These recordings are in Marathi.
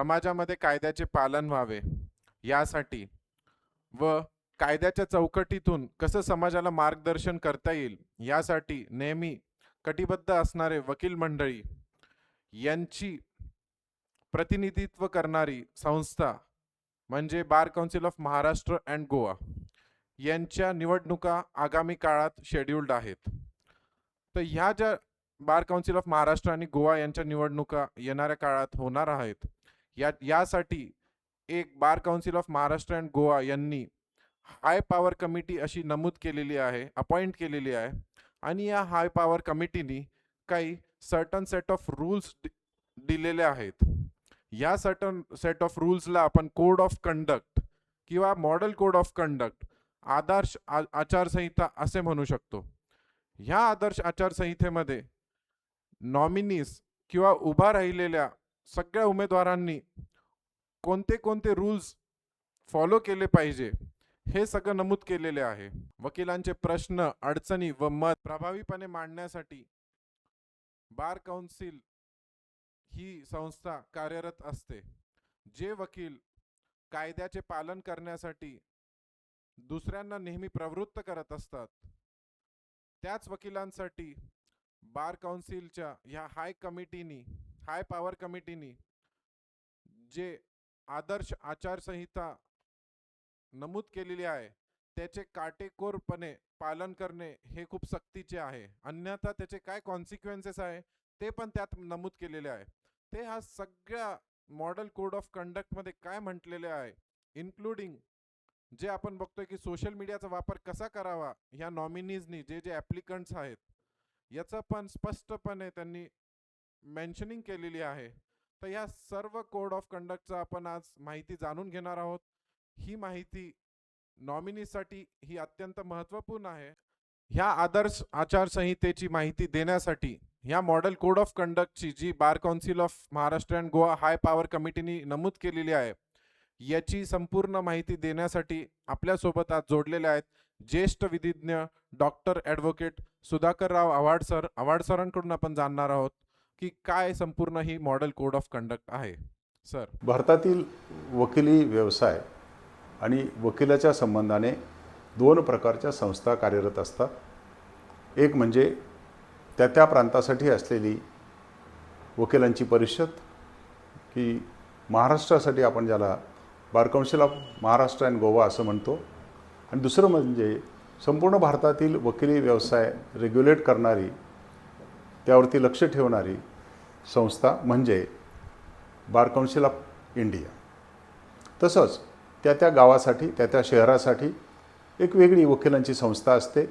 समाजामध्ये कायद्याचे पालन व्हावे यासाठी व कायद्याच्या चौकटीतून कसं समाजाला मार्गदर्शन करता येईल यासाठी नेहमी कटिबद्ध असणारे वकील मंडळी यांची प्रतिनिधित्व करणारी संस्था म्हणजे bar council of Maharashtra and Goa यांच्या निवडणुका आगामी काळात शेड्युल्ड आहेत. तर ह्या ज्या बार काउन्सिल ऑफ महाराष्ट्र आणि गोवा यांच्या निवडणुका येणाऱ्या काळात होणार आहेत या यासाठी एक bar council of Maharashtra and Goa यांनी हाय पॉवर कमिटी अशी नमूद केलेली आहे अपॉइंट केलेली आहे. आणि या हाय पॉवर कमिटीनी काही सर्टन सेट ऑफ रूल्स दिलेले आहेत. या सर्टन सेट ऑफ रूल्सला आपण कोड ऑफ कंडक्ट किंवा मॉडेल कोड ऑफ कंडक्ट आदर्श आ- आचारसंहिता असे म्हणू शकतो. ह्या आदर्श आचारसंहितेमध्ये नॉमिनीस किंवा उभा राहिलेल्या सगळ्या उमेदवारांनी कोणते कोणते रूल्स फॉलो केले पाहिजे हे सगळं नमूद केलेले आहे. वकिलांचे प्रश्न अडचणी व मत प्रभावीपणे मांडण्यासाठी बार काउन्सिल ही संस्था कार्यरत असते. जे वकील कायद्याचे पालन करण्यासाठी दुसऱ्यांना नेहमी प्रवृत्त करत असतात त्याच वकिलांसाठी बार काउन्सिलच्या ह्या हाय कमिटीनी हाय पॉवर कमिटीनी जे आदर्श आचारसंहिता नमूद केलेली आहे त्याचे काटेकोरपणे पालन करणे हे खूप सक्तीचे आहे. अन्यथा त्याचे काय कॉन्सिक्वेन्सेस आहे ते पण त्यात नमूद केलेले आहे. ते हा सगळ्या मॉडेल कोड ऑफ कंडक्टमध्ये काय म्हटलेले आहे इन्क्लुडिंग जे आपण बघतोय की सोशल मीडियाचा वापर कसा करावा ह्या नॉमिनीजनी जे जे ॲप्लिकंट्स आहेत याचं पण स्पष्टपणे त्यांनी मेन्शनिंग केलेली आहे. तर ह्या सर्व कोड ऑफ कंडक्टचा आपण आज माहिती जाणून घेणार आहोत. ही माहिती नॉमिनीसाठी ही अत्यंत महत्त्वपूर्ण आहे. ह्या आदर्श आचारसंहितेची माहिती देण्यासाठी ह्या मॉडेल कोड ऑफ कंडक्टची जी bar council of Maharashtra and Goa high power कमिटीने नमूद केलेली आहे याची संपूर्ण माहिती देण्यासाठी आपल्यासोबत आज जोडलेले आहेत ज्येष्ठ विधिज्ञ doctor advocate Sudhakarrao Awhad sir. Awhad सरांकडून आपण जाणणार आहोत. की काय संपूर्ण ही मॉडेल कोड ऑफ कंडक्ट आहे? सर भारतातील वकिली व्यवसाय आणि वकिलाच्या संबंधाने दोन प्रकारच्या संस्था कार्यरत असतात. एक म्हणजे त्या त्या प्रांतासाठी असलेली वकिलांची परिषद की महाराष्ट्रासाठी आपण ज्याला bar council of Maharashtra and Goa असं म्हणतो. आणि दुसरं म्हणजे संपूर्ण भारतातील वकिली व्यवसाय रेग्युलेट करणारी त्यावरती लक्ष ठेवणारी संस्था म्हणजे बार काउन्सिल ऑफ इंडिया. तसंच त्या त्या गावासाठी त्या त्या शहरासाठी एक वेगळी वकिलांची संस्था असते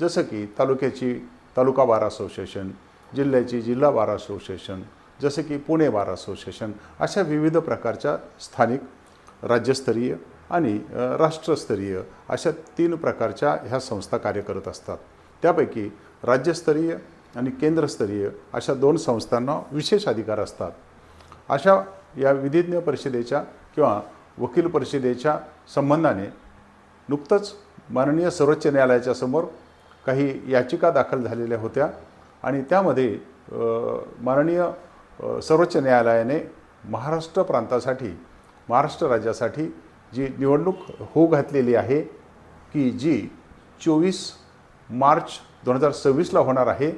जसं की तालुक्याची तालुका बार असोसिएशन जिल्ह्याची जिल्हा बार असोसिएशन जसं की पुणे बार असोसिएशन अशा विविध प्रकारच्या स्थानिक राज्यस्तरीय आणि राष्ट्रस्तरीय अशा तीन प्रकारच्या ह्या संस्था कार्य करत असतात. त्यापैकी राज्यस्तरीय आणि केंद्रस्तरीय अशा दोन संस्थांना विशेष अधिकार असतात. अशा या विधिज्ञ परिषदेच्या किंवा वकील परिषदेच्या संबंधाने नुकतंच माननीय सर्वोच्च न्यायालयाच्या समोर काही याचिका दाखल झालेल्या होत्या आणि त्यामध्ये माननीय सर्वोच्च न्यायालयाने महाराष्ट्र प्रांतासाठी महाराष्ट्र राज्यासाठी जी निवडणूक होऊ घातलेली आहे की जी चोवीस मार्च दोन हजार सव्वीसला होणार आहे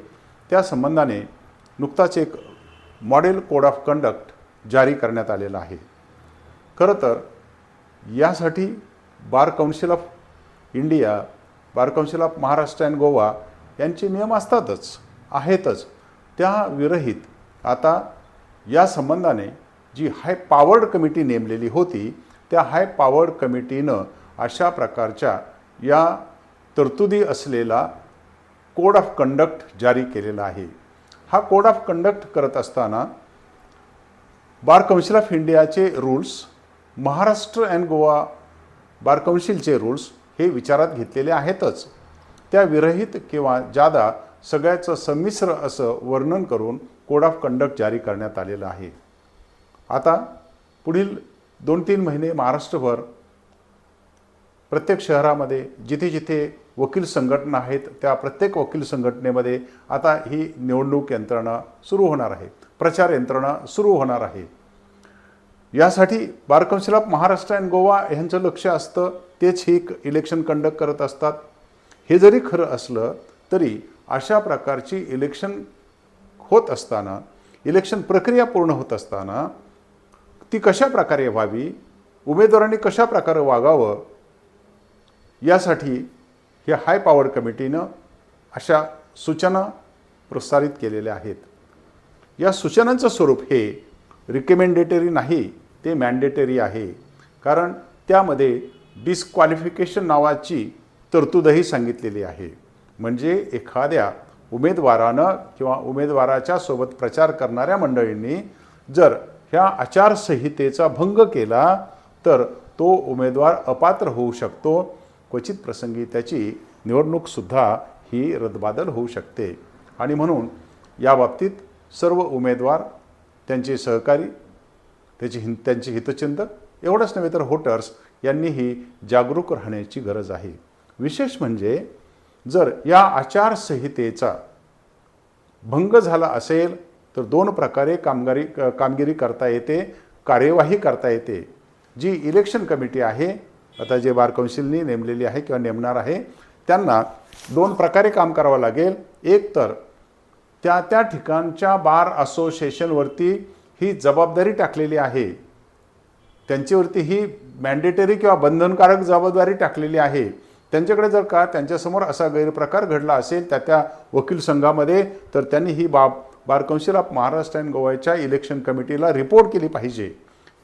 त्या संबंधाने नुकताच एक मॉडेल कोड ऑफ कंडक्ट जारी करण्यात आलेला आहे. खरं तर यासाठी bar council of India bar council of Maharashtra and Goa यांचे नियम असतातच आहेतच. त्या विरहित आता या संबंधाने जी हाय पॉवर्ड कमिटी नेमलेली होती त्या हाय पॉवर्ड कमिटीनं अशा प्रकारच्या या तरतुदी असलेला कोड ऑफ कंडक्ट जारी केलेला आहे. हा कोड ऑफ कंडक्ट करत असताना बार कौन्सिल ऑफ इंडियाचे rules Maharashtra and Goa bar कौन्सिलचे रूल्स हे विचारात घेतलेले आहेतच. त्या विरहित किंवा जादा सगळ्याचं संमिश्र असं वर्णन करून कोड ऑफ कंडक्ट जारी करण्यात आलेलं आहे. आता पुढील दोन तीन महिने महाराष्ट्रभर प्रत्येक शहरामध्ये जिथे जिथे वकील संघटना आहेत त्या प्रत्येक वकील संघटनेमध्ये आता ही निवडणूक यंत्रणा सुरू होणार आहे प्रचार यंत्रणा सुरू होणार आहे. यासाठी bar council of Maharashtra and Goa ह्यांचं लक्ष असतं तेच ही इलेक्शन कंडक्ट करत असतात. हे जरी खरं असलं तरी अशा प्रकारची इलेक्शन होत असताना इलेक्शन प्रक्रिया पूर्ण होत असताना ती कशा प्रकारे व्हावी उमेदवारांनी कशा प्रकारे वागावं यासाठी हे हाय पॉवर कमिटीनं अशा सूचना प्रसारित केलेल्या आहेत. या सूचनांचं स्वरूप हे रिकमेंडेटरी नाही ते मॅन्डेटरी आहे. कारण त्यामध्ये डिस्क्वालिफिकेशन नावाची तरतूदही सांगितलेली आहे. म्हणजे एखाद्या उमेदवारानं किंवा उमेदवाराच्या सोबत प्रचार करणाऱ्या मंडळींनी जर ह्या आचारसंहितेचा भंग केला तर तो उमेदवार अपात्र होऊ शकतो. क्वचित प्रसंगी त्याची निवडणूकसुद्धा ही रद्दबादल होऊ शकते. आणि म्हणून याबाबतीत सर्व उमेदवार त्यांचे सहकारी त्याचे हिं त्यांचे हितचिंतक एवढंच नव्हे तर होटर्स यांनीही जागरूक राहण्याची गरज आहे. विशेष म्हणजे जर या आचारसंहितेचा भंग झाला असेल तर दोन प्रकारे कामगारी कामगिरी करता येते कार्यवाही करता येते. जी इलेक्शन कमिटी आहे आता जे बार कौन्सिलनी नेमलेली आहे किंवा नेमणार आहे त्यांना दोन प्रकारे काम करावं लागेल. एक तर त्या त्या ठिकाणच्या बार असोसिएशनवरती ही जबाबदारी टाकलेली आहे. त्यांच्यावरती ही मॅन्डेटरी किंवा बंधनकारक जबाबदारी टाकलेली आहे. त्यांच्याकडे जर का त्यांच्यासमोर असा गैरप्रकार घडला असेल त्या त्या वकील संघामध्ये तर त्यांनी ही बाब bar council of Maharashtra and गोव्याच्या इलेक्शन कमिटीला रिपोर्ट केली पाहिजे.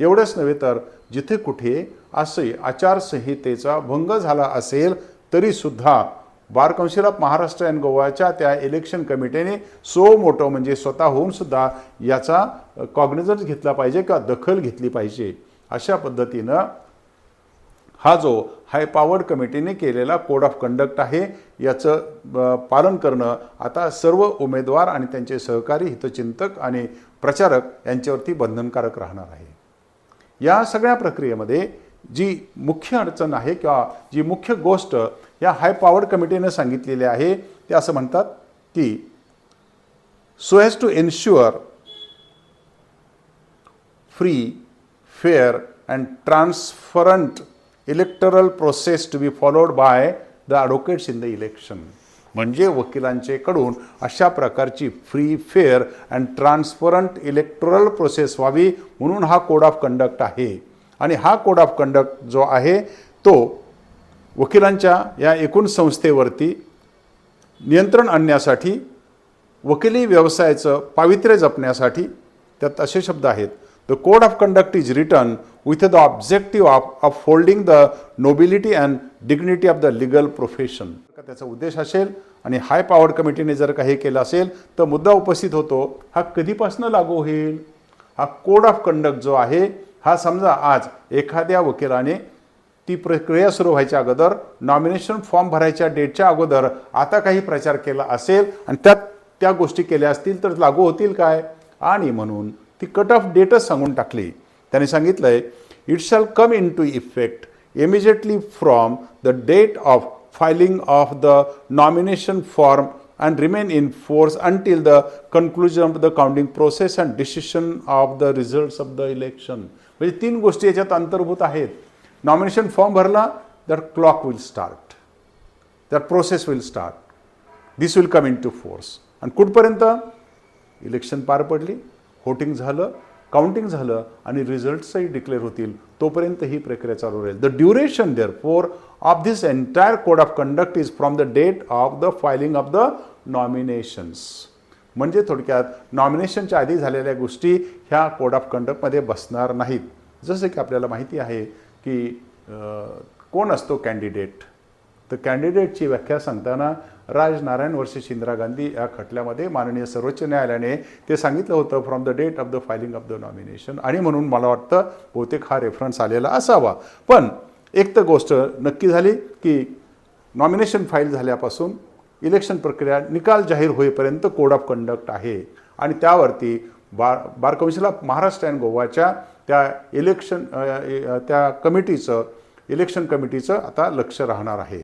एवढंच नव्हे तर जिथे कुठे असे आचारसंहितेचा भंग झाला असेल तरीसुद्धा bar council of Maharashtra and गोवाच्या त्या इलेक्शन कमिटीने सो मोठं म्हणजे स्वतःहून सुद्धा याचा कॉग्निझन्स घेतला पाहिजे किंवा दखल घेतली पाहिजे. अशा पद्धतीनं हा जो हाय पॉवर्ड कमिटीने केलेला कोड ऑफ कंडक्ट आहे याचं पालन करणं आता सर्व उमेदवार आणि त्यांचे सहकारी हितचिंतक आणि प्रचारक यांच्यावरती बंधनकारक राहणार आहे. या सगळ्या प्रक्रियेमध्ये जी मुख्य अडचण आहे किंवा जी मुख्य गोष्ट या हाय पॉवर कमिटीनं सांगितलेली आहे ते असं म्हणतात की so has to ensure free fair and transparent electoral process to be followed by the advocates in the election म्हणजे वकिलांचे कडून अशा प्रकारची free fair and transparent electoral process व्हावी म्हणून हा कोड ऑफ कंडक्ट आहे. आणि हा कोड ऑफ कंडक्ट जो आहे तो वकिलांच्या या एकूण संस्थेवरती नियंत्रण आणण्यासाठी वकिली व्यवसायाचं पावित्र्य जपण्यासाठी त्यात असे शब्द आहेत. The code of conduct is written with the objective of of holding the nobility and dignity of the legal profession त्याचा उद्देश असेल आणि हाय पॉवर कमिटीने जर काही केलं असेल तर मुद्दा उपस्थित होतो हा कधीपासून लागू होईल? हा कोड ऑफ कंडक्ट जो आहे हा समजा आज एखाद्या वकिलाने ती प्रक्रिया सुरू व्हायच्या अगोदर नॉमिनेशन फॉर्म भरायच्या डेटच्या अगोदर आता काही प्रचार केला असेल आणि त्यात त्या गोष्टी केल्या असतील तर लागू होतील काय? आणि म्हणून ती कट ऑफ डेटच सांगून टाकली. त्याने सांगितलंय it shall come into effect immediately from the date of filing of the nomination form and remain in force until the conclusion of the counting process and decision of the result of the election म्हणजे तीन गोष्टी याच्यात अंतर्भूत आहेत. नॉमिनेशन फॉर्म भरला that clock will start that process will start this will come into force आणि कुठपर्यंत? इलेक्शन पार पडली व्होटिंग झालं काउंटिंग झालं आणि रिझल्ट्सही डिक्लेअर होतील. तोपर्यंत ही प्रक्रिया चालू राहील. The duration therefore of this entire code of conduct is from the date of the filing of the nominations म्हणजे थोडक्यात नॉमिनेशनच्या आधी झालेल्या गोष्टी ह्या कोड ऑफ कंडक्टमध्ये बसणार नाहीत. जसं की आपल्याला माहिती आहे की कोण असतो कॅन्डिडेट तर कॅन्डिडेटची व्याख्या सांगताना राजनारायण वर्सेस इंदिरा गांधी या खटल्यामध्ये माननीय सर्वोच्च न्यायालयाने ते सांगितलं होतं from the date of the filing of the nomination आणि म्हणून मला वाटतं बहुतेक हा रेफरन्स आलेला असावा. पण एक तर गोष्ट नक्की झाली की नॉमिनेशन फाईल झाल्यापासून इलेक्शन प्रक्रिया निकाल जाहीर होईपर्यंत कोड ऑफ कंडक्ट आहे. आणि त्यावरती bar bar council of Maharashtra and गोवाच्या त्या इलेक्शन त्या कमिटीचं इलेक्शन कमिटीचं आता लक्ष राहणार आहे.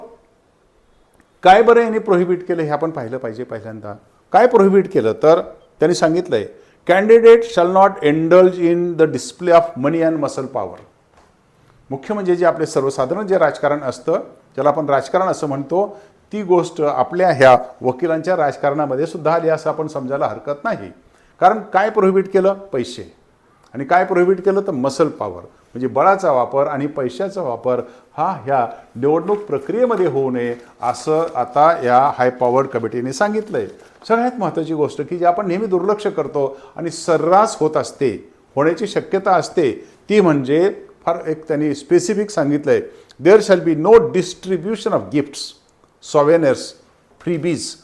काय बरं यांनी प्रोहिबिट केलं हे आपण पाहिलं पाहिजे पहिल्यांदा. काय प्रोहिबिट केलं? तर त्यांनी सांगितलंय candidate shall not indulge in the display of money and muscle power मुख्य म्हणजे जे आपले सर्वसाधारण जे राजकारण असतं ज्याला आपण राजकारण असं म्हणतो ती गोष्ट आपल्या ह्या वकिलांच्या राजकारणामध्ये सुद्धा आली असं आपण समजायला हरकत नाही. कारण काय प्रोहिबिट केलं? पैसे. आणि काय प्रोहिबिट केलं? तर मसल पॉवर म्हणजे बळाचा वापर आणि पैशाचा वापर हा ह्या निवडणूक प्रक्रियेमध्ये होऊ नये असं आता या हाय पॉवर्ड कमिटीने सांगितलं आहे सगळ्यात महत्त्वाची गोष्ट की जी आपण नेहमी दुर्लक्ष करतो आणि सर्रास होत असते होण्याची शक्यता असते ती म्हणजे फार एक त्यांनी स्पेसिफिक सांगितलं आहे there shall be no distribution of gifts souvenirs freebies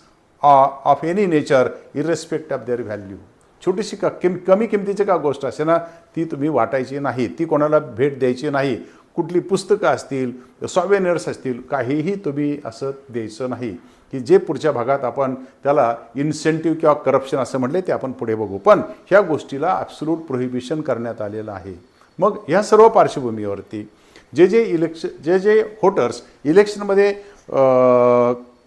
of any nature irrespective of their value छोटीशी का किम कमी किमतीची का गोष्ट असे ना ती तुम्ही वाटायची नाही ती कोणाला भेट द्यायची नाही कुठली पुस्तकं असतील सॉवेनर्स असतील काहीही तुम्ही असं द्यायचं नाही. की जे पुढच्या भागात आपण त्याला इन्सेंटिव्ह किंवा करप्शन असं म्हटले ते आपण पुढे बघू. पण ह्या गोष्टीला ॲब्सोल्यूट प्रोहिबिशन करण्यात आलेलं आहे. मग ह्या सर्व पार्श्वभूमीवरती जे जे इलेक्शन जे जे व्होटर्स इलेक्शनमध्ये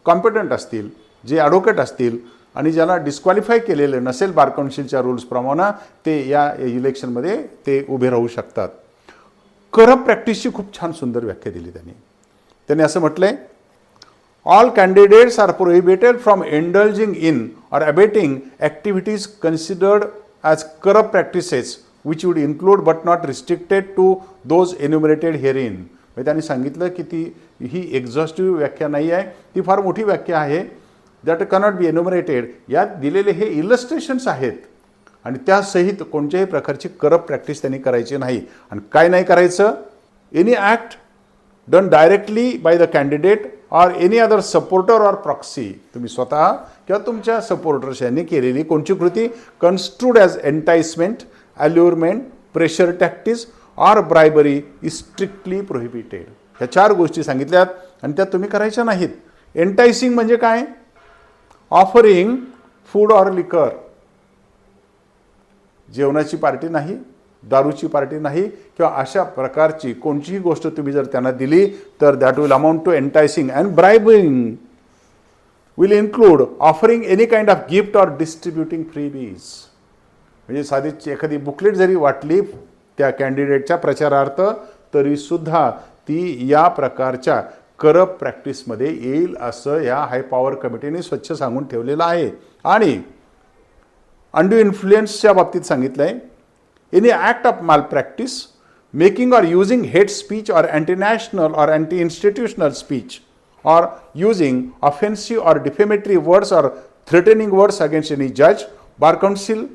कॉम्पिटंट असतील जे ॲडव्होकेट असतील आणि ज्याला डिस्क्वालिफाय केलेलं नसेल बार काउन्सिलच्या रूल्सप्रमाणे ते या इलेक्शनमध्ये ते उभे राहू शकतात. करप प्रॅक्टिसची खूप छान सुंदर व्याख्या दिली त्यांनी. त्यांनी असं म्हटलंय all candidates are prohibited from indulging in or abetting activities considered as corrupt practices which would include but not restricted to those enumerated herein म्हणजे त्यांनी सांगितलं की ती ही एक्झॉस्टिव्ह व्याख्या नाही आहे. ती फार मोठी व्याख्या आहे. दॅट कनॉट बी एन्युमरेटेड यात दिलेले हे इलस्ट्रेशन्स आहेत. आणि त्यासहित कोणत्याही प्रकारची करप प्रॅक्टिस त्यांनी करायची नाही. आणि काय नाही करायचं? Any act done directly by the candidate or any other supporter or proxy तुम्ही स्वतः किंवा तुमच्या सपोर्टर्स यांनी केलेली कोणची कृती? Construed as enticement allurement pressure tactics or bribery is strictly prohibited ह्या चार गोष्टी सांगितल्यात आणि त्या तुम्ही करायच्या नाहीत. एन्टायसिंग म्हणजे काय? ऑफरिंग फूड ऑर लिकर जेवणाची पार्टी नाही दारूची पार्टी नाही किंवा अशा प्रकारची कोणतीही गोष्ट तुम्ही जर त्यांना दिली तर that will amount to enticing and bribing will include offering any kind of gift or distributing freebies म्हणजे साधी एखादी बुकलेट जरी वाटली त्या कॅन्डिडेटच्या प्रचारार्थ तरीसुद्धा ती या प्रकारच्या करप प्रॅक्टिसमध्ये येईल असं या हाय पॉवर कमिटीने स्वच्छ सांगून ठेवलेलं आहे. आणि अंडू इन्फ्लुएन्सच्या बाबतीत सांगितलं आहे any act of malpractice making or using hate speech or antinational or anti institutional speech or using offensive or defamatory words or threatening words against any जज bar council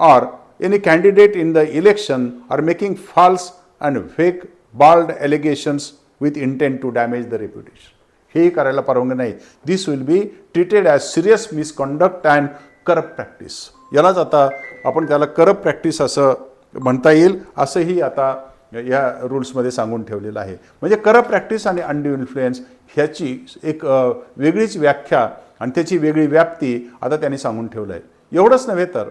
or any candidate in the election are making false and fake bald allegations with intent to damage the reputation. हेही करायला परवानगी नाही. This will be treated as serious misconduct and corrupt practice यालाच आता आपण त्याला करप्ट प्रॅक्टिस असं म्हणता येईल असंही आता या रूल्समध्ये सांगून ठेवलेलं आहे. म्हणजे करप्ट प्रॅक्टिस आणि अंडू इन्फ्लुएन्स ह्याची एक वेगळीच व्याख्या आणि त्याची वेगळी व्याप्ती आता त्यांनी सांगून ठेवलं आहे एवढंच नव्हे तर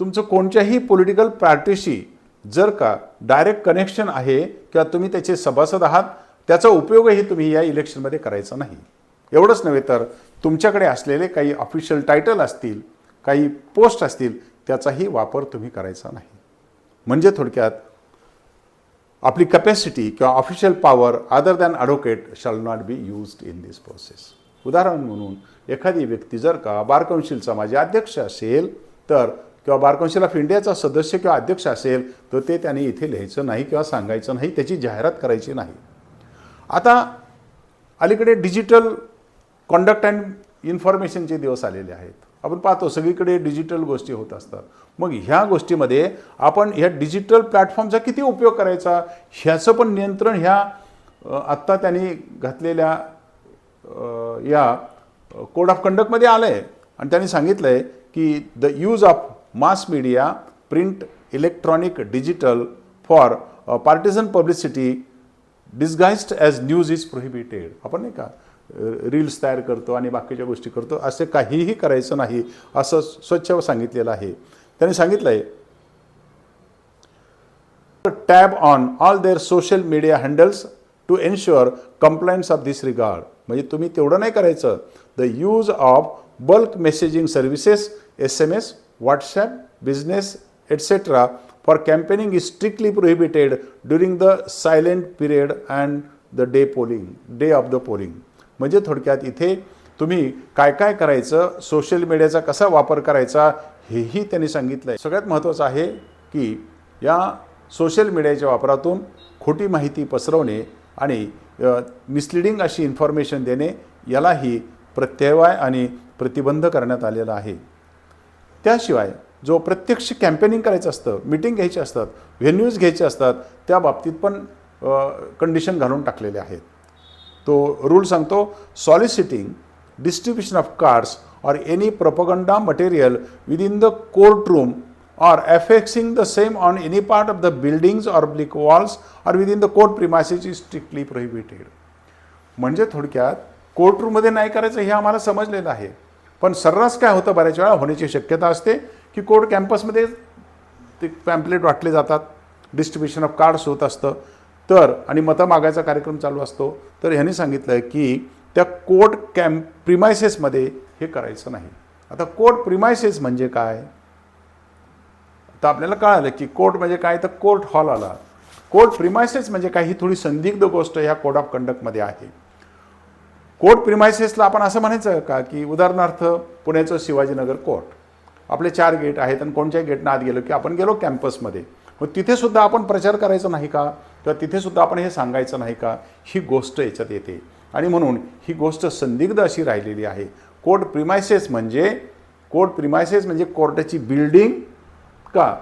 तुमचं कोणत्याही पॉलिटिकल पार्टीशी जर का डायरेक्ट कनेक्शन आहे किंवा तुम्ही त्याचे सभासद आहात त्याचा उपयोगही तुम्ही या इलेक्शनमध्ये करायचा नाही. एवढंच नव्हे तर तुमच्याकडे असलेले काही ऑफिशियल टायटल असतील काही पोस्ट असतील त्याचाही वापर तुम्ही करायचा नाही. म्हणजे थोडक्यात आपली कपॅसिटी किंवा official power other than advocate shall not be used in this process उदाहरण म्हणून एखादी व्यक्ती जर का बार काउन्सिलचा माझे अध्यक्ष असेल तर किंवा बार काउन्सिल ऑफ इंडियाचा सदस्य किंवा अध्यक्ष असेल तर ते त्याने इथे लिहायचं नाही किंवा सांगायचं नाही त्याची जाहिरात करायची नाही. आता अलीकडे डिजिटल कॉन्डक्ट अँड इन्फॉर्मेशनचे दिवस आलेले आहेत. आपण पाहतो सगळीकडे डिजिटल गोष्टी होत असतात. मग ह्या गोष्टीमध्ये आपण ह्या डिजिटल प्लॅटफॉर्मचा किती उपयोग करायचा? ह्याचं पण नियंत्रण ह्या आत्ता त्यांनी घातलेल्या या कोड ऑफ कंडक्टमध्ये आलं आहे आणि त्यांनी सांगितलं आहे की the use of mass media print electronic digital for partisan publicity disguised as news is prohibited आपण नाही का uh, रील्स तयार करतो आणि बाकीच्या गोष्टी करतो असे काहीही करायचं नाही असं स्वच्छ सांगितलेलं आहे. त्यांनी सांगितलं आहे tab on all their social media handles to ensure compliance of this regard म्हणजे तुम्ही तेवढं नाही करायचं. The use of bulk messaging services S M S WhatsApp, business, etc. for campaigning is strictly prohibited during the silent period and the day polling day of the polling म्हणजे थोडक्यात इथे तुम्ही काय काय करायचं सोशल मीडियाचा कसा वापर करायचा हेही त्यांनी सांगितलं आहे सगळ्यात महत्त्वाचं आहे की या सोशल मीडियाच्या वापरातून खोटी माहिती पसरवणे आणि मिसलिडिंग अशी इन्फॉर्मेशन देणे यालाही प्रत्यवाय आणि प्रतिबंध करण्यात आलेला आहे. त्याशिवाय जो प्रत्यक्ष कॅम्पेनिंग करायचं असतं मिटिंग घ्यायची असतात व्हेन्यूज घ्यायचे असतात त्या बाबतीत पण कंडिशन घालून टाकलेले आहेत तो रूल सांगतो soliciting distribution of cards or any propaganda material within the court room or affixing the same on any part of the buildings or oblique walls or within the court premises is strictly prohibited. म्हणजे थोडक्यात कोर्टरूममध्ये नाही करायचं हे आम्हाला समजलेलं आहे पण सर्रास काय होतं बऱ्याच वेळा होण्याची शक्यता असते की कोर्ट कॅम्पसमध्ये ते पॅम्पलेट वाटले जातात डिस्ट्रीब्युशन ऑफ कार्ड्स होत असतं. तर आणि मतं मागायचा कार्यक्रम चालू असतो. तर ह्यांनी सांगितलं की त्या कोर्ट कॅम्प प्रिमायसेसमध्ये हे करायचं नाही. आता कोर्ट प्रिमायसेस म्हणजे काय? तर आपल्याला कळालं की कोर्ट म्हणजे काय तर कोर्ट हॉल आला. कोर्ट प्रिमायसेस म्हणजे काही थोडी संदिग्ध गोष्ट ह्या कोड ऑफ कंडक्टमध्ये आहे. कोर्ट प्रिमायसेसला आपण असं म्हणायचं का की उदाहरणार्थ पुण्याचं शिवाजीनगर कोर्ट. आपले चार गेट आहेत आणि कोणत्याही गेटनं आत गेलो की आपण गेलो कॅम्पसमध्ये मग तिथेसुद्धा आपण प्रचार करायचा नाही का? किंवा तिथेसुद्धा आपण हे सांगायचं नाही का? ही गोष्ट याच्यात येते. आणि म्हणून ही गोष्ट संदिग्ध अशी राहिलेली आहे. कोर्ट प्रिमायसेस म्हणजे कोर्ट प्रिमायसेस म्हणजे कोर्टाची बिल्डिंग का?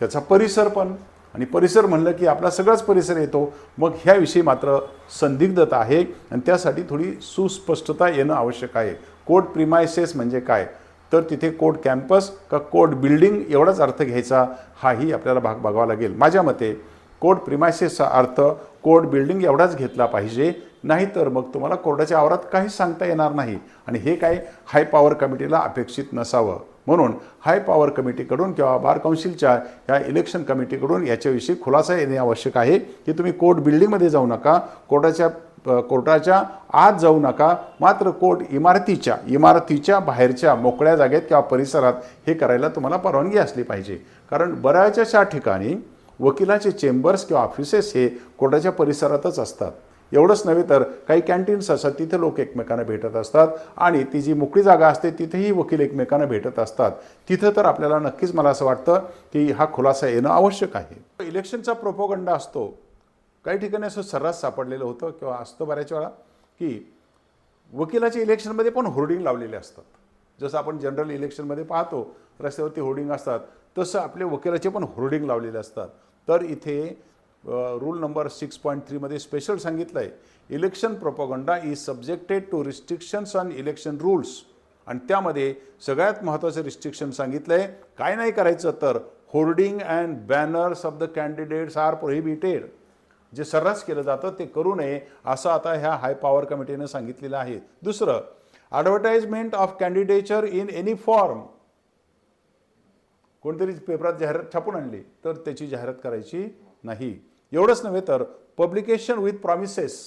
त्याचा परिसर पण. आणि परिसर म्हणलं की आपला सगळाच परिसर येतो. मग ह्याविषयी मात्र संदिग्धता आहे आणि त्यासाठी थोडी सुस्पष्टता येणं आवश्यक आहे. कोर्ट प्रिमायसेस म्हणजे काय? तर तिथे कोर्ट कॅम्पस का कोर्ट बिल्डिंग एवढाच अर्थ घ्यायचा हाही आपल्याला भाग बघावा लागेल. माझ्या मते कोर्ट प्रिमायसेसचा अर्थ कोर्ट बिल्डिंग एवढाच घेतला पाहिजे नाहीतर मग तुम्हाला कोर्टाच्या आवारात काहीच सांगता येणार नाही. आणि हे काय? हाय पॉवर कमिटीला अपेक्षित नसावं. म्हणून हाय पॉवर कमिटीकडून किंवा बार काउन्सिलच्या या इलेक्शन कमिटीकडून याच्याविषयी खुलासा येणे आवश्यक आहे की तुम्ही कोर्ट बिल्डिंगमध्ये जाऊ नका कोर्टाच्या कोर्टाच्या आत जाऊ नका मात्र कोर्ट इमारतीच्या इमारतीच्या बाहेरच्या मोकळ्या जागेत किंवा परिसरात हे करायला तुम्हाला परवानगी असली पाहिजे. कारण बऱ्याचशा ठिकाणी वकिलाचे चेंबर्स किंवा ऑफिसेस हे कोर्टाच्या परिसरातच असतात. एवढंच नव्हे तर काही कॅन्टीन्स असतात तिथे लोक एकमेकांना भेटत असतात. आणि ती जी मोकळी जागा असते तिथेही वकील एकमेकांना भेटत असतात. तिथं तर आपल्याला नक्कीच मला असं वाटतं की हा खुलासा येणं आवश्यक आहे. इलेक्शनचा प्रोपोगंडा असतो. काही ठिकाणी असं सर्रास सापडलेलं होतं किंवा असतं बऱ्याच वेळा की वकिलाच्या इलेक्शनमध्ये पण होर्डिंग लावलेले असतात. जसं आपण जनरल इलेक्शनमध्ये पाहतो रस्त्यावरती होर्डिंग असतात. तसं आपले वकिलाचे पण होर्डिंग लावलेले असतात. तर इथे रूल नंबर सिक्स पॉईंट थ्रीमध्ये स्पेशल सांगितलं आहे election propaganda is subjected to restrictions on election rules आणि त्यामध्ये सगळ्यात महत्त्वाचं रिस्ट्रिक्शन सांगितलं आहे काय नाही करायचं तर hoarding and banners of the candidates are prohibited जे सर्रास केलं जातं ते करू नये असं आता ह्या हाय पॉवर कमिटीनं सांगितलेलं आहे. दुसरं advertisement of candidature in any form कोणतरी पेपरात जाहिरात छापून आणली तर त्याची जाहिरात करायची नाही. एवढंच नव्हे तर पब्लिकेशन विथ प्रॉमिसेस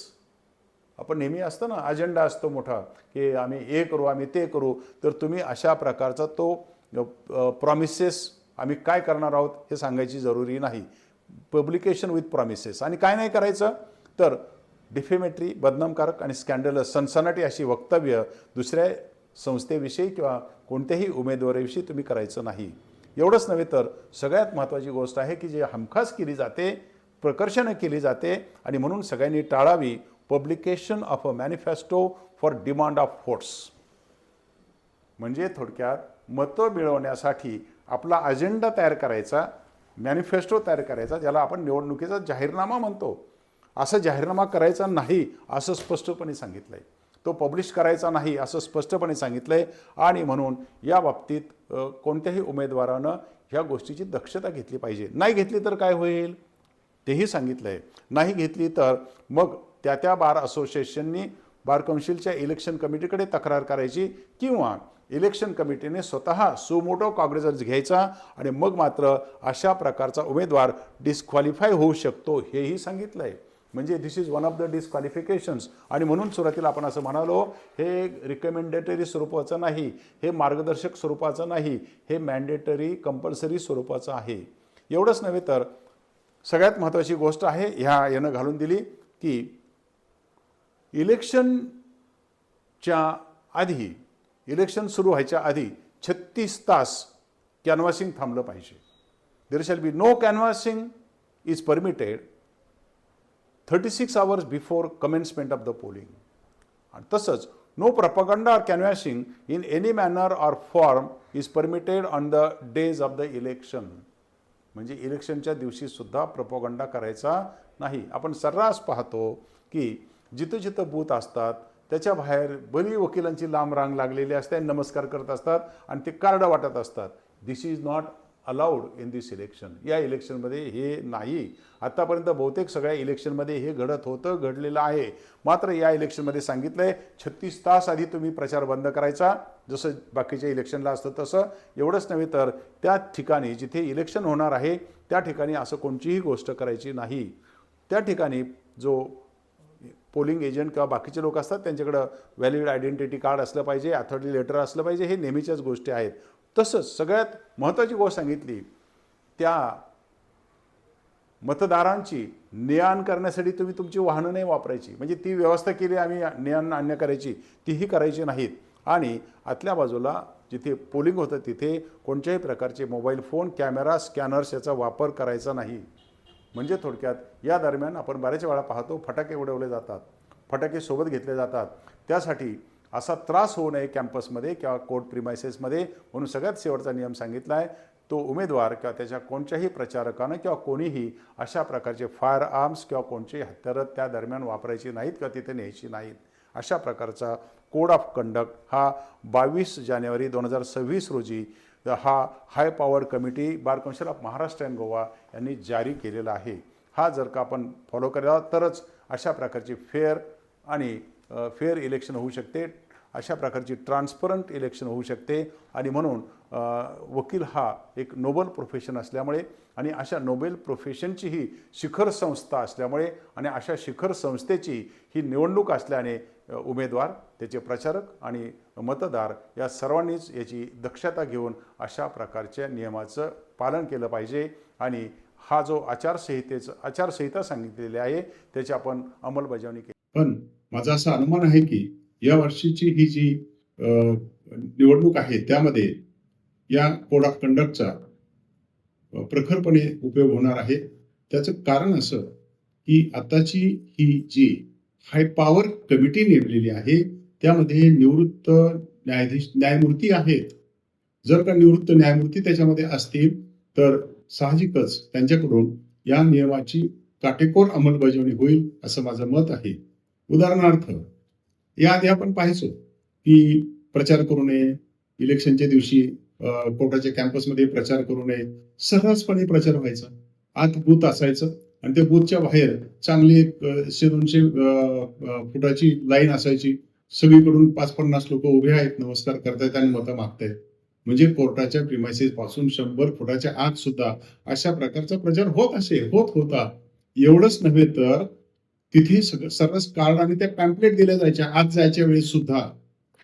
आपण नेहमी असतं ना अजेंडा असतो मोठा की आम्ही हे करू आम्ही ते करू तर तुम्ही अशा प्रकारचा तो प्रॉमिसेस आम्ही काय करणार आहोत हे सांगायची जरुरी नाही. पब्लिकेशन विथ प्रॉमिसेस आणि काय नाही करायचं? तर डिफेमेटरी बदनामकारक आणि स्कॅन्डलस सनसनाटी अशी वक्तव्य दुसऱ्या संस्थेविषयी किंवा कोणत्याही उमेदवाराविषयी तुम्ही करायचं नाही. एवढंच नव्हे तर सगळ्यात महत्त्वाची गोष्ट आहे की जे हमखास केली जाते प्रकर्षानं केली जाते आणि म्हणून सगळ्यांनी टाळावी publication of a manifesto for demand of votes म्हणजे थोडक्यात मतं मिळवण्यासाठी आपला अजेंडा तयार करायचा मॅनिफेस्टो तयार करायचा ज्याला आपण निवडणुकीचा जाहीरनामा म्हणतो. असं जाहीरनामा करायचा नाही असं स्पष्टपणे सांगितलं आहे तो पब्लिश करायचा नाही असं स्पष्टपणे सांगितलं आहे आणि म्हणून या बाबतीत कोणत्याही उमेदवारानं ह्या गोष्टीची दक्षता घेतली पाहिजे. नाही घेतली तर काय होईल? तेही सांगितलं आहे नाही घेतली तर मग त्या त्या बार असोसिएशननी बार कौन्सिलच्या इलेक्शन कमिटीकडे तक्रार करायची किंवा इलेक्शन कमिटीने स्वतः सुमोटो कॉग्रेजन्स घ्यायचा आणि मग मात्र अशा प्रकारचा उमेदवार डिस्क्वालिफाय होऊ शकतो हेही सांगितलं आहे म्हणजे this is one of the disqualifications आणि म्हणून सुरुवातीला आपण असं म्हणालो हे रिकमेंडेटरी स्वरूपाचं नाही हे मार्गदर्शक स्वरूपाचं नाही हे मॅन्डेटरी कंपल्सरी स्वरूपाचं आहे. एवढंच नव्हे तर सगळ्यात महत्त्वाची गोष्ट आहे ह्या यानं घालून दिली की इलेक्शनच्या आधी इलेक्शन सुरू व्हायच्या आधी छत्तीस तास कॅनव्हासिंग थांबलं पाहिजे. There shall be no canvassing is permitted thirty six hours before commencement of the polling आणि तसंच no propaganda or canvassing in any manner or form is permitted on the days of the election म्हणजे इलेक्शनच्या दिवशी सुद्धा प्रपोगंडा करायचा नाही. आपण सर्रास पाहतो की जिथं जिथं बूथ असतात त्याच्या बाहेर बरी वकिलांची लांब रांग लागलेली असते नमस्कार करत असतात आणि ते कार्ड वाटत असतात. This is not allowed in this election या इलेक्शनमध्ये हे नाही. आत्तापर्यंत बहुतेक सगळ्या इलेक्शनमध्ये हे घडत होतं घडलेलं आहे. मात्र या इलेक्शनमध्ये सांगितलं आहे छत्तीस तास आधी तुम्ही प्रचार बंद करायचा. जसं बाकीच्या इलेक्शनला असतं तसं. एवढंच नव्हे तर त्या ठिकाणी जिथे इलेक्शन होणार आहे त्या ठिकाणी असं कोणतीही गोष्ट करायची नाही. त्या ठिकाणी जो पोलिंग एजंट किंवा बाकीचे लोक असतात त्यांच्याकडं व्हॅलिड आयडेंटिटी कार्ड असलं पाहिजे अथॉरिटी लेटर असलं पाहिजे हे नेहमीच्याच गोष्टी आहेत. तसंच सगळ्यात महत्त्वाची गोष्ट सांगितली त्या मतदारांची ने आण करण्यासाठी तुम्ही तुमची वाहनं नाही वापरायची. म्हणजे ती व्यवस्था केली आम्ही ने आण आणण्या करायची तीही करायची नाहीत. आणि आतल्या बाजूला जिथे पोलिंग होतं तिथे कोणत्याही प्रकारचे मोबाईल फोन कॅमेरा स्कॅनर्स याचा वापर करायचा नाही. म्हणजे थोडक्यात या दरम्यान आपण बऱ्याच वेळा पाहतो फटाके उडवले जातात फटाके सोबत घेतले जातात. त्यासाठी असा त्रास होऊ नये कॅम्पसमध्ये किंवा कोर्ट प्रिमायसेसमध्ये म्हणून सगळ्यात शेवटचा नियम सांगितला आहे तो उमेदवार किंवा त्याच्या कोणत्याही प्रचारकानं किंवा कोणीही अशा प्रकारचे फायर आर्म्स किंवा कोणची हत्यारं त्या दरम्यान वापरायची नाहीत किंवा तिथे न्यायची नाहीत. अशा प्रकारचा कोड ऑफ कंडक्ट हा बावीस जानेवारी दोन हजार सव्वीस रोजी हा high power committee bar council of Maharashtra and Goa यांनी जारी केलेला आहे. हा जर का आपण फॉलो केला तरच अशा प्रकारची फेअर आणि फेअर इलेक्शन होऊ शकते अशा प्रकारची ट्रान्सपरंट इलेक्शन होऊ शकते. आणि म्हणून वकील हा एक नोबल प्रोफेशन असल्यामुळे आणि अशा नोबेल प्रोफेशनची ही शिखर संस्था असल्यामुळे आणि अशा शिखर संस्थेची ही निवडणूक असल्याने उमेदवार त्याचे प्रचारक आणि मतदार या सर्वांनीच याची दक्षता घेऊन अशा प्रकारच्या नियमाचं पालन केलं पाहिजे. आणि हा जो आचारसंहितेचं आचारसंहिता सांगितलेली आहे त्याची आपण अंमलबजावणी केली. पण माझा असा अनुमान आहे की या वर्षीची ही जी निवडणूक आहे त्यामध्ये या कोड ऑफ कंडक्टचा प्रखरपणे उपयोग होणार आहे. त्याचं कारण असं की आताची ही जी हाय पॉवर कमिटी नेमलेली आहे त्यामध्ये निवृत्त न्यायाधीश न्यायमूर्ती आहेत. जर का निवृत्त न्यायमूर्ती त्याच्यामध्ये असतील तर साहजिकच त्यांच्याकडून या नियमाची काटेकोर अंमलबजावणी होईल असं माझं मत आहे. उदाहरणार्थ याआधी आपण पाहायचो की प्रचार करू नये इलेक्शनच्या दिवशी कोर्टाच्या कॅम्पसमध्ये प्रचार करू नये सहजपणे प्रचार व्हायचा. आत बूथ असायचं आणि त्या बूथच्या बाहेर चांगली एकशे दोनशे फुटाची लाईन असायची. सगळीकडून पाच पन्नास लोक उभे आहेत नमस्कार करतायत आणि मतं मागतायत. म्हणजे कोर्टाच्या प्रिमायसेस पासून शंभर फुटाच्या आत सुद्धा अशा प्रकारचा प्रचार होत असे होत होता. एवढंच नव्हे तर तिथे सगळं सर्वच कार्ड आणि त्या पॅम्पलेट दिल्या जायच्या आत जायच्या वेळेस सुद्धा.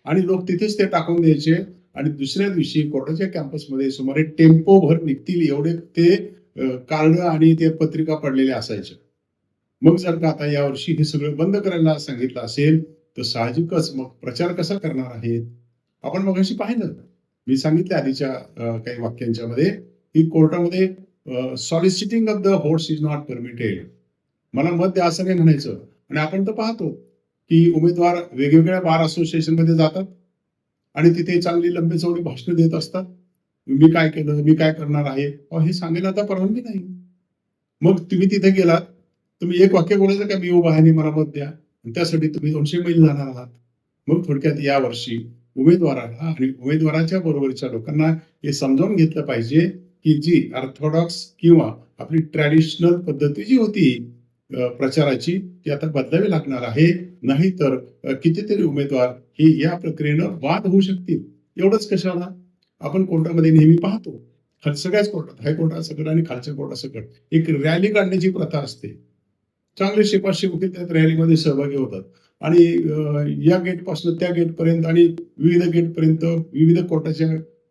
आणि लोक तिथेच ते टाकून द्यायचे. आणि दुसऱ्या दिवशी कोर्टाच्या कॅम्पसमध्ये सुमारे टेम्पो भर निघतील एवढे ते कार्ड आणि ते पत्रिका पडलेले असायचे. मग जर का आता यावर्षी हे सगळं बंद करायला सांगितलं असेल तर साहजिकच मग प्रचार कसा करणार आहेत? आपण मग अशी पाहिलं. मी सांगितलं आधीच्या काही वाक्यांच्या मध्ये की कोर्टामध्ये soliciting of the votes is not permitted मला मत द्या असं नाही म्हणायचं. आणि आपण तर पाहतो की उमेदवार वेगवेगळ्या बार असोसिएशनमध्ये जातात आणि तिथे चांगली लंबी चौडी भाषणं देत असतात. मी काय केलं? मी काय करणार आहे? अहो, हे सांगायला आता परवानगी नाही. मग तुम्ही तिथे गेलात तुम्ही एक वाक्य बोलायचं का? मी उभा आहे आणि मला मत द्या त्यासाठी तुम्ही दोनशे मैल जाणार आहात. मग थोडक्यात या वर्षी उमेदवाराला आणि उमेदवाराच्या बरोबरच्या लोकांना हे समजावून घेतलं पाहिजे की जी ऑर्थोडॉक्स किंवा आपली ट्रॅडिशनल पद्धती जी होती प्रचाराची ती आता बदलावी लागणार आहे. नाही तर कितीतरी उमेदवार हे या प्रक्रियेनं वाद होऊ शकतील. एवढंच कशाला? आपण कोर्टामध्ये नेहमी पाहतो. खाल- सगळ्याच कोर्टात हायकोर्टात सगळं आणि खालच्या कोर्टात सगळं. एक रॅली काढण्याची प्रथा असते. चांगले शेपाशे वकील त्यात रॅलीमध्ये सहभागी होतात. आणि या गेटपासून त्या गेटपर्यंत आणि विविध गेटपर्यंत विविध कोर्टाच्या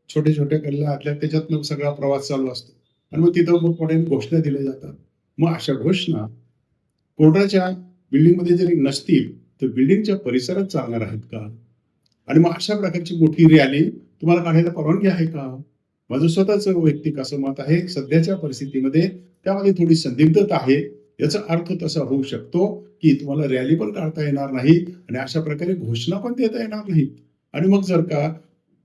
छोट्या छोट्या गल्ल्या आतल्या त्याच्यातनं सगळा प्रवास चालू असतो. आणि मग तिथं मोठमोठ्याने घोषणा दिल्या जातात. मग अशा घोषणा कोर्टाच्या बिल्डिंगमध्ये जरी नसतील तर बिल्डिंगच्या परिसरात चालणार आहेत का? आणि मग अशा प्रकारची मोठी रॅली तुम्हाला काढायला परवानगी आहे का? माझं स्वतःच वैयक्तिक असं मत आहे सध्याच्या परिस्थितीमध्ये त्यामध्ये थोडी संदिग्धता आहे. याचा अर्थ तसा होऊ शकतो की तुम्हाला रॅली पण काढता येणार नाही आणि अशा प्रकारे घोषणा पण देता येणार नाही आणि मग जर का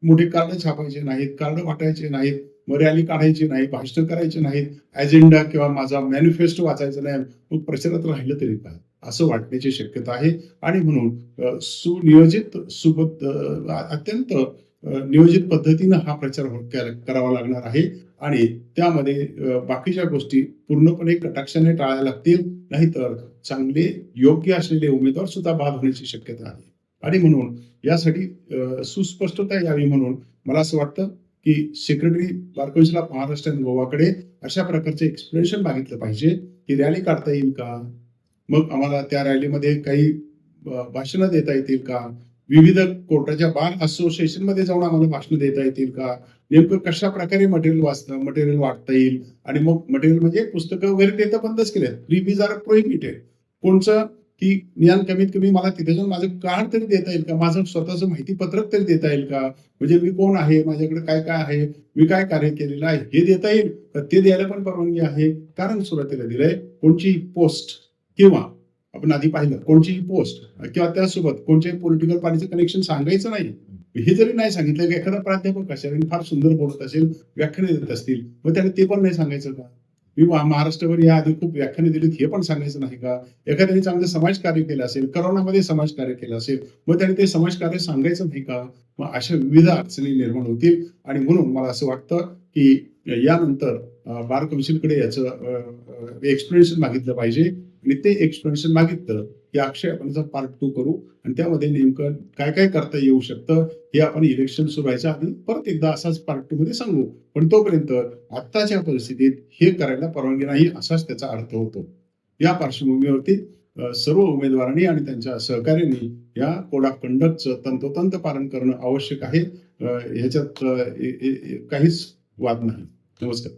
मोठे कार्ड छापायचे नाहीत कार्ड वाटायचे नाहीत मग रॅली काढायची नाही भाषण करायची नाहीत अजेंडा किंवा माझा मॅनिफेस्टो वाचायचा नाही मग प्रचारात राहिलं तरी काय असं वाटण्याची शक्यता आहे. आणि म्हणून सुनियोजित सुबद्ध अत्यंत नियोजित पद्धतीनं हा प्रचार हो, करावा लागणार आहे. आणि त्यामध्ये बाकीच्या गोष्टी पूर्णपणे कटाक्षाने टाळायला लागतील. नाहीतर चांगले योग्य असलेले उमेदवार सुद्धा बाद होण्याची शक्यता आहे. आणि म्हणून यासाठी सुस्पष्टता यावी म्हणून मला असं वाटतं की सेक्रेटरी बार महाराष्ट्र आणि गोवाकडे अशा प्रकारचे एक्सप्लेनेशन मागितलं पाहिजे की रॅली काढता येईल का? मग आम्हाला त्या रॅलीमध्ये काही भाषणं देता येतील का? विविध कोर्टाच्या बार असोसिएशनमध्ये जाऊन आम्हाला भाषण देता येतील का? नेमकं कशा प्रकारे मटेरियल वाचतं मटेरियल वाटता येईल? आणि मग मटेरियल म्हणजे पुस्तकं वगैरे देता बंदच केले फ्रीबीज आर प्रोहिबिटेड कोणचं की ज्ञान कमीत कमी मला तिथे जाऊन माझं कार्ड तरी देता येईल का? माझं स्वतःचं माहिती पत्रक तरी देता येईल का? म्हणजे मी कोण आहे? माझ्याकडे काय काय आहे? मी काय कार्य केलेलं आहे? हे देता येईल? तर ते द्यायला पण परवानगी आहे. कारण सुरुवातीला दिलंय कोणची पोस्ट किंवा आपण आधी पाहिलं कोणचीही पोस्ट किंवा त्यासोबत कोणत्याही पॉलिटिकल पार्टीचं कनेक्शन सांगायचं नाही. हे जरी नाही सांगितलं की एखादा प्राध्यापक असेल आणि फार सुंदर बोलत असेल व्याख्याने देत असतील मग त्याने ते पण नाही सांगायचं का? मी महाराष्ट्रावर या आधी खूप व्याख्याने दिलीत हे पण सांगायचं नाही का? एखाद्याने चांगलं समाजकार्य केलं असेल करोनामध्ये समाजकार्य केलं असेल मग त्याने ते समाजकार्य सांगायचं नाही का? मग अशा विविध अडचणी निर्माण होतील. आणि म्हणून मला असं वाटतं की यानंतर बार काउन्सिलकडे याचं एक्सप्लेनेशन मागितलं पाहिजे. आणि ते एक्सप्लेनेशन मागितलं की अक्षय आपण जर पार्ट टू करू. आणि त्यामध्ये नेमकं काय काय करता येऊ शकतं हे आपण इलेक्शन सुरू व्हायच्या आधी परत एकदा असाच पार्ट टू मध्ये सांगू. पण तोपर्यंत आत्ताच्या परिस्थितीत हे करायला परवानगी नाही असाच त्याचा अर्थ होतो. या पार्श्वभूमीवरती सर्व उमेदवारांनी आणि त्यांच्या सहकार्यांनी या कोड ऑफ कंडक्टचं तंतोतंत पालन करणं आवश्यक आहे. ह्याच्यात काहीच वाद नाही. नमस्कार.